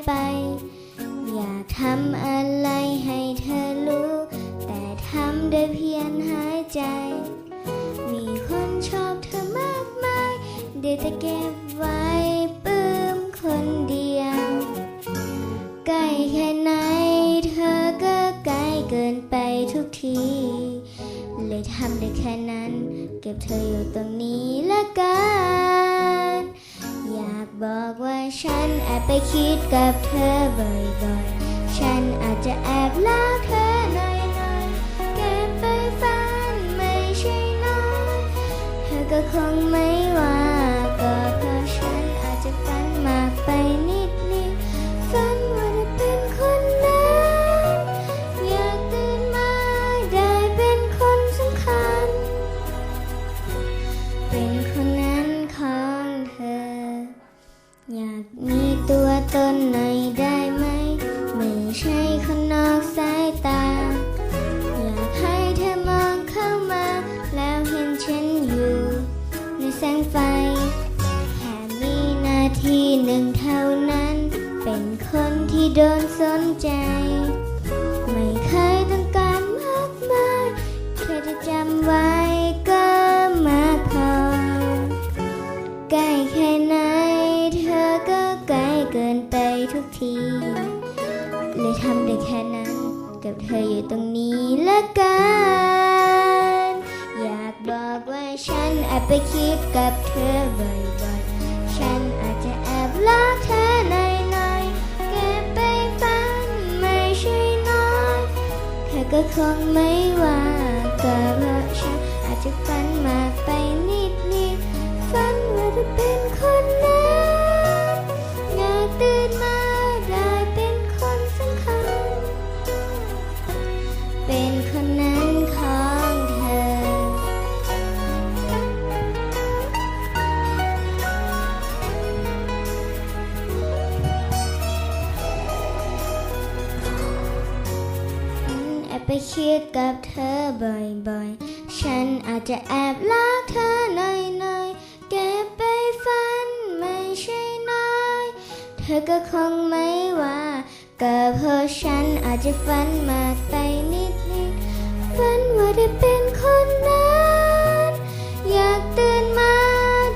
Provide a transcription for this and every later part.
อยากทำอะไรให้เธอรู้ แต่ทำได้เพียงหายใจ มีคนชอบเธอมากมายได้แต่เก็บไว้ปลื้มคนเดียวใกล้แค่ไหนเธอก็ใกล้เกินไปทุกทีเลยทำได้แค่นั้น เก็บเธออยู่ตรงนี้ละกัน อยากบอกว่า ฉันแอบไปคิดกับเธอบ่อยๆ ฉันอาจจะแอบลาเธอหน่อยๆ เก็บไปฝันไม่ใช่น้อย เธอก็คงไม่ อยากมีตัวตนหน่อยได้ไหม ไม่ใช่คนนอกสายตา อยากให้เธอมองเข้ามา แล้วเห็นฉันอยู่ ในแสงไฟ แค่มีนาทีหนึ่งเท่านั้น เป็นคนที่โดนสนใจ กที เลยทำได้แค่นั้น กับเธออยู่ตรงนี้ละกัน อยากบอกว่าฉันแอบไปคิดกับเธอบ่อยๆ ฉันอาจจะแอบรักเธอหน่อยๆเก็บไปฝันไม่ใช่น้อยเธอก็คงไม่ว่า ไปคิดกับเธอบ่อยๆ ฉันอาจจะแอบรักเธอหน่อยๆ เก็บไปฝันไม่ใช่น้อย เธอก็คงไม่ว่าก็เพอฉันอาจจะฝันมากไปนิดนิดฝันว่าได้เป็นคนนั้น อยากตื่นมา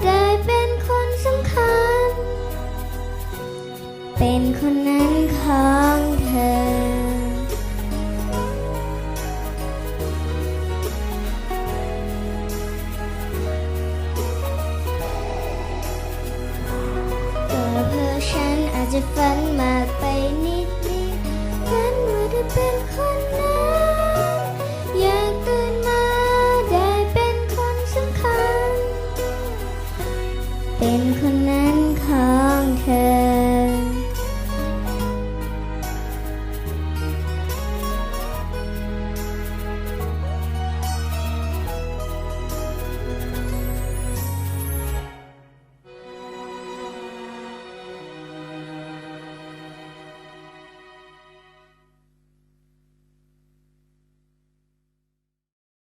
ได้เป็นคนสำคัญ เป็นคนนั้นขอ defend my pain.